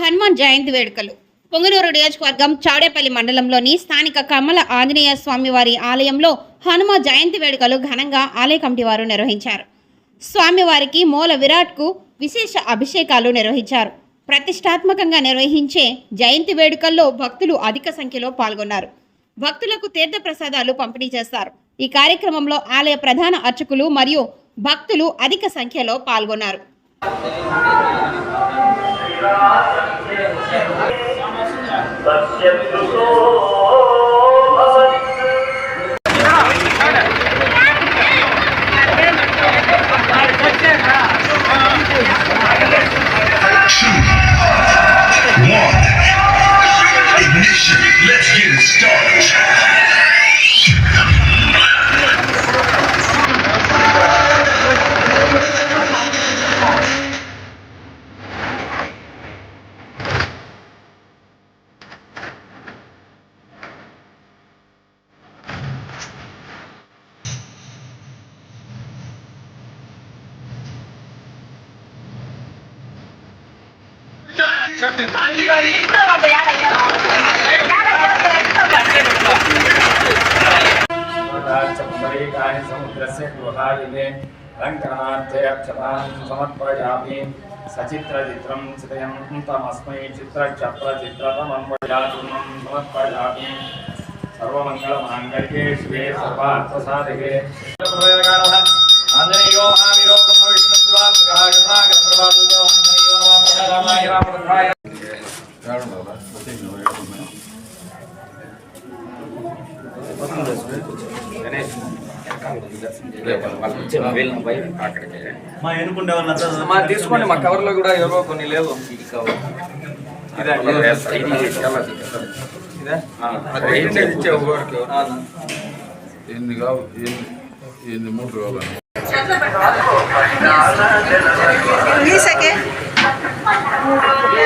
హనుమాన్ జయంతి వేడుకలు. పొంగనూరు నియోజకవర్గం చౌడేపల్లి మండలంలోని స్థానిక కమ్మల ఆంజనేయ స్వామివారి ఆలయంలో హనుమ జయంతి వేడుకలు ఘనంగా ఆలయ కమిటీ వారు నిర్వహించారు. స్వామివారికి మూల విరాట్కు విశేష అభిషేకాలు నిర్వహించారు. ప్రతిష్టాత్మకంగా నిర్వహించే జయంతి వేడుకల్లో భక్తులు అధిక సంఖ్యలో పాల్గొన్నారు. భక్తులకు తీర్థ ప్రసాదాలు పంపిణీ చేస్తారు. ఈ కార్యక్రమంలో ఆలయ ప్రధాన అర్చకులు మరియు భక్తులు అధిక సంఖ్యలో పాల్గొన్నారు. సత్యదృశో समुद्रस्य गुहायिने समर्पयामि सचित्रचित्रं चित्रयन्तमस्मै चित्रक्षत्रचित्रतमन्वयातुं समर्पयामि सर्वमङ्गलमाङ्गल्ये शिवे सर्वार्थसाधिके आञ्जनेयो महावीरो ब्रह्मविष्णुद्वात्मकः करुणाकरप्रभादुतो आञ्जनेयो తీసుకోండి మా కవర్లో కూడా ఎవరో కొన్ని లేవు. ఇదే ఇదే ఆ, ఇచ్చేది ఇచ్చే ఒకరికి అవునా? ఎన్ని కావు ఎన్ని మూటలు కావాలి?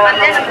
ఎడా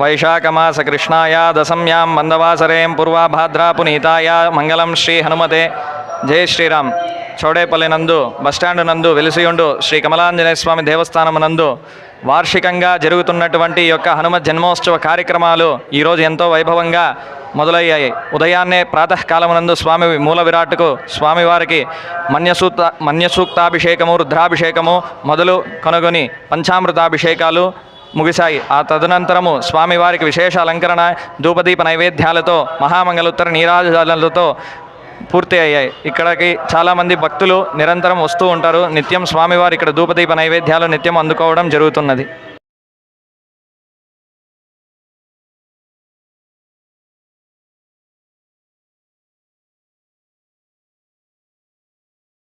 वैशाखमास कृष्णाया दशम्यां पूर्वा पूर्वाभाद्रा पुनीताया श्री हनुमते जय श्रीराम। చౌడేపల్లి నందు బస్టాండ్ నందు వెలిసియుండు శ్రీ కమలాంజనేయ స్వామి దేవస్థానం నందు వార్షికంగా జరుగుతున్నటువంటి యొక్క హనుమత్ జన్మోత్సవ కార్యక్రమాలు ఈరోజు ఎంతో వైభవంగా మొదలయ్యాయి. ఉదయాన్నే ప్రాతకాలమునందు స్వామి మూల విరాట్కు స్వామివారికి మన్యసూక్త మన్యసూక్తాభిషేకము రుద్రాభిషేకము మొదలు కనుగొని పంచామృతాభిషేకాలు ముగిశాయి. ఆ తదనంతరము స్వామివారికి విశేష అలంకరణ ధూపదీప నైవేద్యాలతో మహామంగళోత్తర నీరాజాలతో పూర్తి అయ్యాయి. ఇక్కడికి చాలామంది భక్తులు నిరంతరం వస్తూ ఉంటారు. నిత్యం స్వామివారి ఇక్కడ ధూపదీప నైవేద్యాలు నిత్యం అందుకోవడం జరుగుతున్నది.